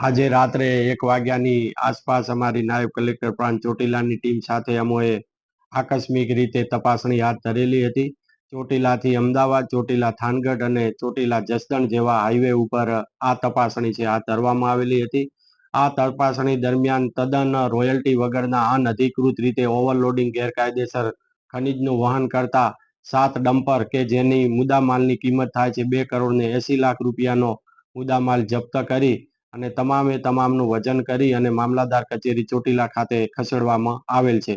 આજે રાત્રે એક વાગ્યાની આસપાસ અમારી નાયબ કલેક્ટર પ્રાંત ચોટીલાની ટીમ સાથે અમોએ આકસ્મિક રીતે તપાસણી હાથ ધરેલી હતી. ચોટીલાથી અમદાવાદ, ચોટીલા થાનગઢ અને ચોટીલા જસદણ જેવા હાઈવે ઉપર આ તપાસણી છે હાથ ધરવામાં આવેલી હતી. આ તપાસણી દરમિયાન તદ્દન રોયલ્ટી વગરના અનધિકૃત રીતે ઓવરલોડિંગ ગેરકાયદેસર ખનીજનું વહન કરતા સાત ડમ્પર કે જેની મુદ્દામાલની કિંમત થાય છે બે કરોડ ને એસી લાખ રૂપિયાનો મુદ્દામાલ જપ્ત કરી અને તમામે તમામનું વજન કરી અને મામલાદાર કચેરી ચોટીલા ખાતે ખસેડવામાં આવેલ છે.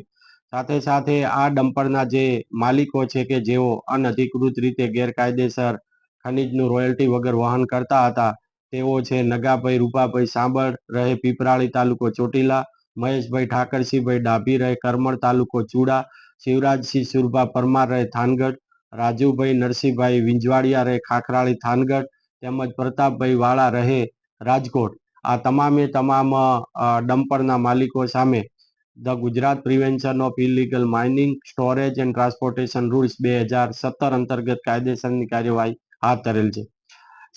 સાથે સાથે આ ડમ્પરના જે માલિકો છે કે જેઓ અનધિકૃત રીતે ગેરકાયદેસર ખનીજનું રોયલ્ટી વગર વહન કરતા હતા, તેઓ છે નગાભાઈ, રૂપાભાઈ સાંભળ રહે પીપરાળી તાલુકો ચોટીલા, મહેશભાઈ ઠાકરસિંહભાઈ ડાભી રહે કરમણ તાલુકો ચુડા, શિવરાજસિંહ સુરભા પરમાર રહે થાનગઢ, રાજુભાઈ નરસિંહભાઈ વિંજવાડિયા રહે ખાખરાળી થાનગઢ, તેમજ પ્રતાપભાઈ વાળા રહે રાજકોટ. આ તમામે તમામ ડમ્પરના માલિકો સામે the Gujarat prevention of illegal mining, storage and transportation rules બે હજાર સત્તર અંતર્ગત કાયદેસરની કાર્યવાહી હાથ ધરેલ છે.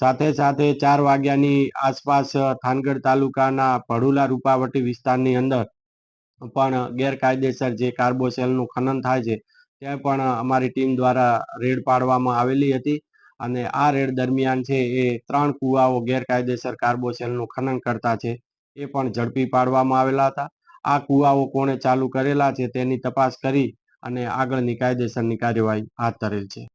સાથે સાથે ચાર વાગ્યાની આસપાસ થાનગઢ તાલુકાના ભડુલા રૂપાવટી વિસ્તારની અંદર પણ ગેરકાયદેસર જે કાર્બોસેલનું ખનન થાય છે ત્યાં પણ અમારી ટીમ દ્વારા રેડ પાડવામાં આવેલી હતી. અને આ રેડ દરમિયાન છે એ ત્રણ કુવાઓ ગેરકાયદેસર કાર્બોસેલનું ખનન કરતા છે, એ પણ ઝડપી પાડવામાં આવેલા હતા. આ કુવાઓ કોણે ચાલુ કરેલા છે તેની તપાસ કરી અને આગળની કાયદેસરની કાર્યવાહી હાથ ધરેલ છે.